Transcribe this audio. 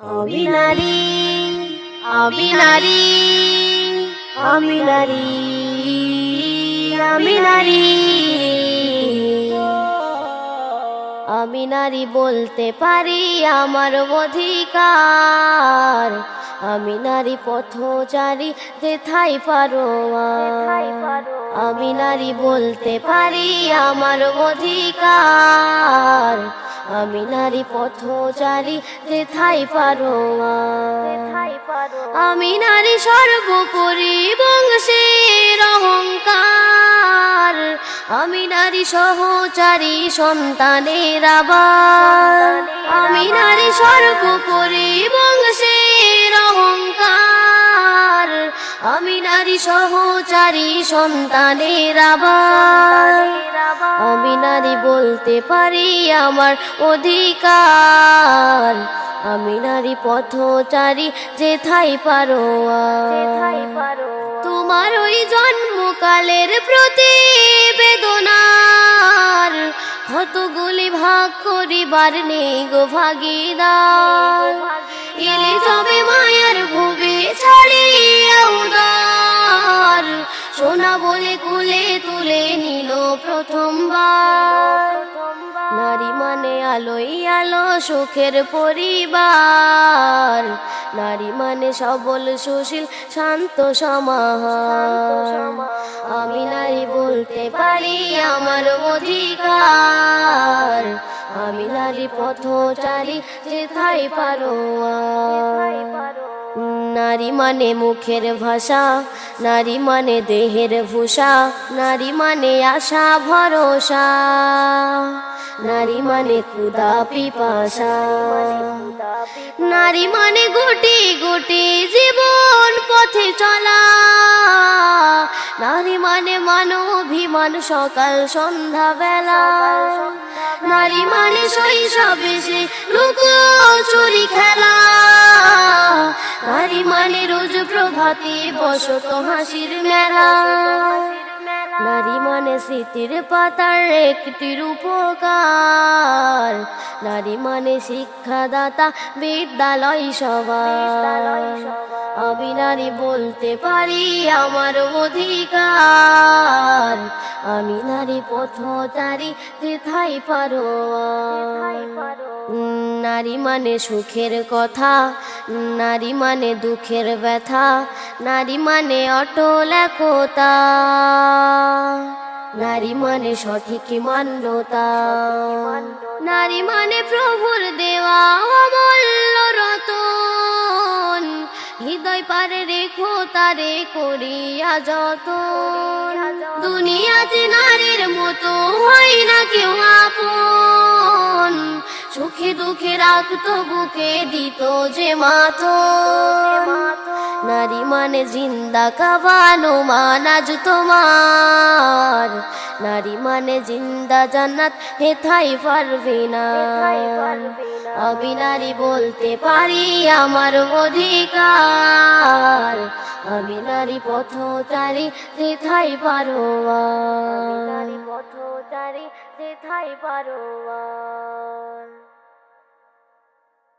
আমি নারী আমি নারী আমি নারী আমি নারী আমি নারী বলতে পারি আমার অধিকার। আমি নারী পথচারী যেথাই পারো আমি নারী বলতে পারি আমার অধিকার। আমি নারী পথচারী যেথাই পারো আমি নারী সর্বোপরি বংশের অহংকার। আমি নারী সহচারী, সন্তানের আবার। আমি নারী সর্বোপরি বংশের আমি নারী সহচারী, সন্তানের আবার আমি নারী বলতে পারি আমার অধিকার। আমি নারী পথচারী যেথাই পারো তোমার ওই জন্মকালের প্রতিবেদনার কতগুলি ভাগ করিবার নেই গো ভাগিদার। এলে তবে মায়ার ভুবে প্রথমবার। নারী মানে আলোই আলো, সুখের পরিবার। নারী মানে সবল, সুশীল, শান্ত সমাহার। আমি নারী বলতে পারি আমার অধিকার। আমি নারী পথচারী যেথাই পারো নারী মানে মুখের ভাষা, নারী মানে দেহের ভূষা, নারী মানে আশা, ভরসা, নারী মানে ক্ষুদা পিপাসা, নারী মানে গুটি গুটি জীবন পথে চলা, নারী মানে মানবিমান সকাল সন্ধ্যা বেলা, নারী মানে শৈশবে সে লুকোচুরি খেলা নারী মানে রোজ প্রভাতে বসত হাসির মেলা। নারী মানে স্মৃতির পাতার একটির উপকার নারী মানে শিক্ষাদাতা, বিদ্যালয় সবার আমি নারী বলতে পারি আমার অধিকার। আমি নারী পথচারী যেথাই পারো। নারী মানে সুখের কথা, নারী মানে দুঃখের ব্যথা, নারী মানে অটল একতা, নারী মানে সঠিক মান্যতা, নারী মানে প্রভুর দেওয়া অমূল্য রতন, হৃদয় পারে রেখো তারে করিয়া যত দুনিয়াতে নারীর মতো সুখে দুঃখে রাখতো বুকে দিত যে মাথ নারী মানে জিন্দা কাবানো মানাজ তোমার। নারী মানে জিন্দা জান্নাত হেথাই পারবে না। আমি নারী বলতে পারি আমার অধিকার। আমি নারী পথচারী যেথাই পারো নারী পথচারী যেথাই পারো